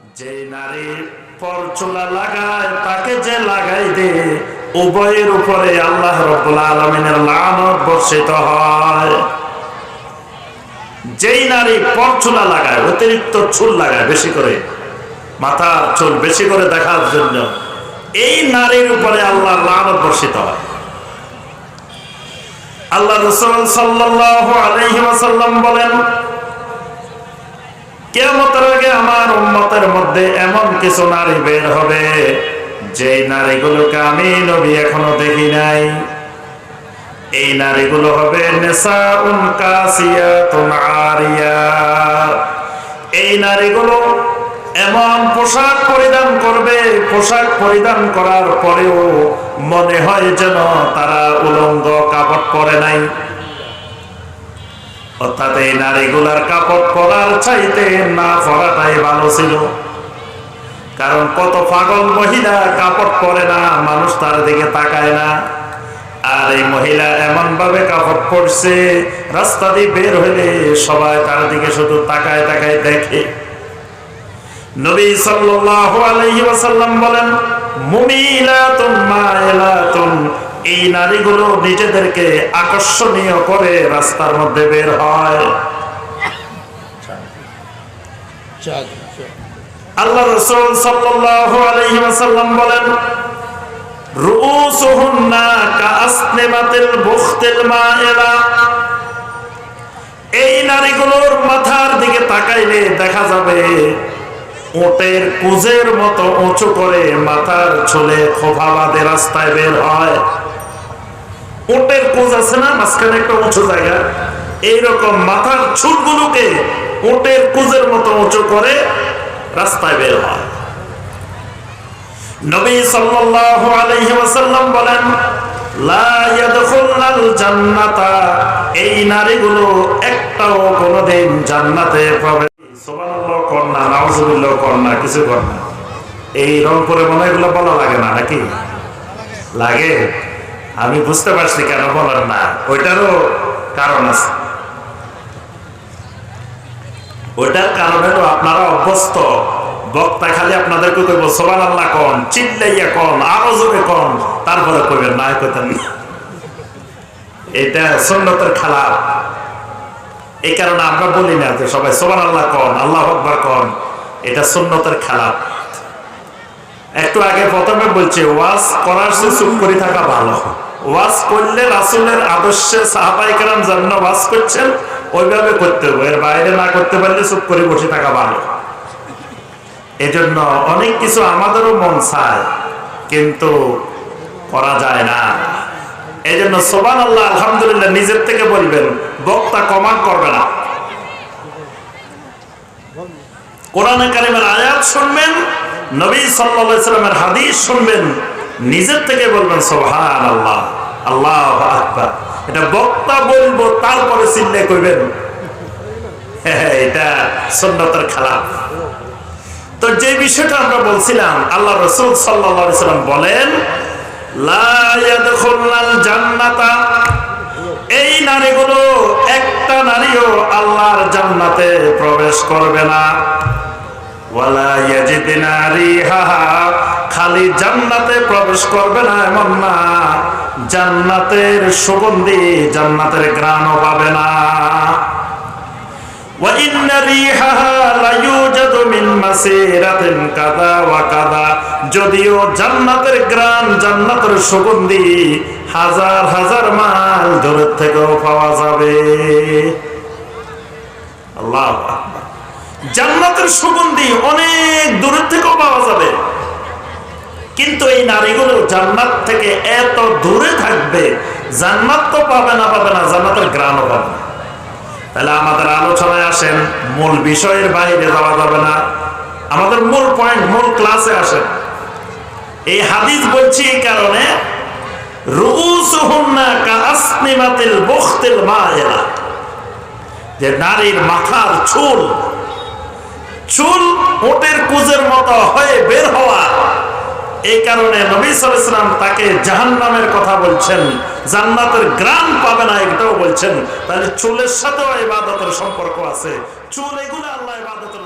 যে নারী পরচুলা লাগায়, তাকে যে লাগাই দে, উভয়ের উপরে আল্লাহ রব্বুল আলমিনের লানত বর্ষিত হয়। যেই নারী পরচুলা লাগায়, অতিরিক্ত চুল লাগায় বেশি করে, মাথার চুল বেশি করে দেখার জন্য, এই নারীর উপরে আল্লাহ লানত বর্ষিত হয়। আল্লাহ রসুল সাল্লাল্লাহু আলাইহি ওয়াসাল্লাম বলেন আমার উম্মতের মধ্যে এমন কিছু নারী বের হবে যে নারীগুলোকে আমি নবী এখনও দেখি নাই। এই নারীগুলো হবে এই নারীগুলো এমন পোশাক পরিধান করবে, পোশাক পরিধান করার পরেও মনে হয় যেন তারা উলঙ্গ কাপড় পরে নাই। অর্থাৎ এই নারীগুলার কাপড় পরার চাইতে না পরাটাই ভালো ছিল। কারণ কত পাগল মহিলা কাপড় পরে না, মানুষ তার দিকে তাকায় না। আর এই মহিলা এমন ভাবে কাপড় পরছে, রাস্তা দিয়ে বের হইলে সবাই তার দিকে শুধু তাকায় তাকায় দেখে। নবী সাল্লাল্লাহু আলাইহি ওয়াসাল্লাম বলেন মুমিলাতুন মাইলাতুন এই নারীগুলো নিজেদেরকে আকর্ষণীয় করে রাস্তার মধ্যে বের হয়। আল্লাহ রাসূল সাল্লাল্লাহু বলেন এই নারীগুলোর মাথার দিকে তাকাইলে দেখা যাবে ওটের কুজের মতো উঁচু করে মাথার চুলে খোফা বাঁধে রাস্তায় বের হয়। উটের কুজ আছে না, মাঝখানে একটা উঁচু জায়গা। এইরকম মাথার চুলগুলোকে উটের কুজের মতো উঁচু করে রাস্তায় বের হয়। নবী সাল্লাল্লাহু আলাইহি ওয়াসাল্লাম বলেন, লা ইয়াদখুলনাল জান্নাতা। এই নারীগুলো একটাও কোনোদিন জান্নাতে প্রবেশ সুবহানাল্লাহ করনা নাউজুবিল্লাহ করনা কিছু করনা এই রংপুরে মনে হয় এগুলো বলা লাগে না, নাকি? লাগে। আমি বুঝতে পারছি কেন বলার না। ওইটারও কারণ আছে। ওইটার কারণ হলো আপনারা অভ্যস্ত। বক্তা খালি আপনাদেরকে কইব সোবান আল্লাহ কন, চিল্লাইয়া কন, আরও জোরে কন। তারপরে কইবেন, না কইতেন এটা সন্ন্যতের খেলা। এই কারণে আমরা বলি না যে সবাই সোবান আল্লাহ কন, আল্লাহ আকবার কন। এটা সন্ন্যতের খেলা। একটু আগে প্রথমে বলছে, ওয়াজ করার চেয়ে চুপ করে থাকা ভালো। ওয়াজ করলে রাসুলের আদর্শে সাহাবাইকার জন্য ওয়াজ করছেন, ওইভাবে করতে হবে। এর বাইরে না করতে পারলে চুপ করে বসে থাকা ভালো। এজন্য অনেক কিছু আমাদেরও মন চায়, কিন্তু করা যায় না। এই জন্য সোবান আল্লাহ আলহামদুলিল্লাহ, নিজের থেকে বলবেন, বক্তা কমান করবে না। কোরআনে কারিমের আয়াত শুনবেন, নবী সাল্লামের হাদিস শুনবেন, নিজের থেকে বলবেন সোহান আল্লাহ আল্লাহ আকবার। এটা বক্তা বলব তারপরে চিল্লে কইবেন। হ্যাঁ, এটা সুন্নতের খেলা তো যে বিষয়টা আমরা বলছিলাম আল্লাহ রসুল সাল্লাম বলেন জান্নাতা। এই নারীগুলো একটা নারীও আল্লাহর জান্নাতে প্রবেশ করবে না। খালি জান্নাতে প্রবেশ করবে না এমন না। জান্নাতের সুগন্ধি জান্নাতের গ্রাণও পাবে না। যদিও জান্নাতের গ্রাম জান্নাতের সুগন্ধি হাজার হাজার মাইল দূরের থেকেও পাওয়া যাবে। আল্লাহ জান্নাতের সুগন্ধি অনেক দূরের থেকেও পাওয়া যাবে। কিন্তু এই নারীগুলো জান্নাত থেকে এত দূরে থাকবে, জান্নাত তো পাবে না পাবে না, জান্নাতের গ্রামও পাবে তাহলে আমাদের আলোচনায় আসেন, মূল বিষয়ের বাইরে যাওয়া যাবে না। আমাদের মূল পয়েন্ট মূল ক্লাসে আসেন। এই হাদিস বলছি এই কারণে মাথার চুল চুল ওটের কুজের মতো হয়ে বের হওয়া এই কারণে নবী সালাম তাকে জাহান্নামের কথা বলছেন, জান্নাতের গ্রাম পাবে না এটাও বলছেন। তাহলে চুলের সাথেও ইবাদতের সম্পর্ক আছে। চুল এগুলো আল্লাহ ইবাদতের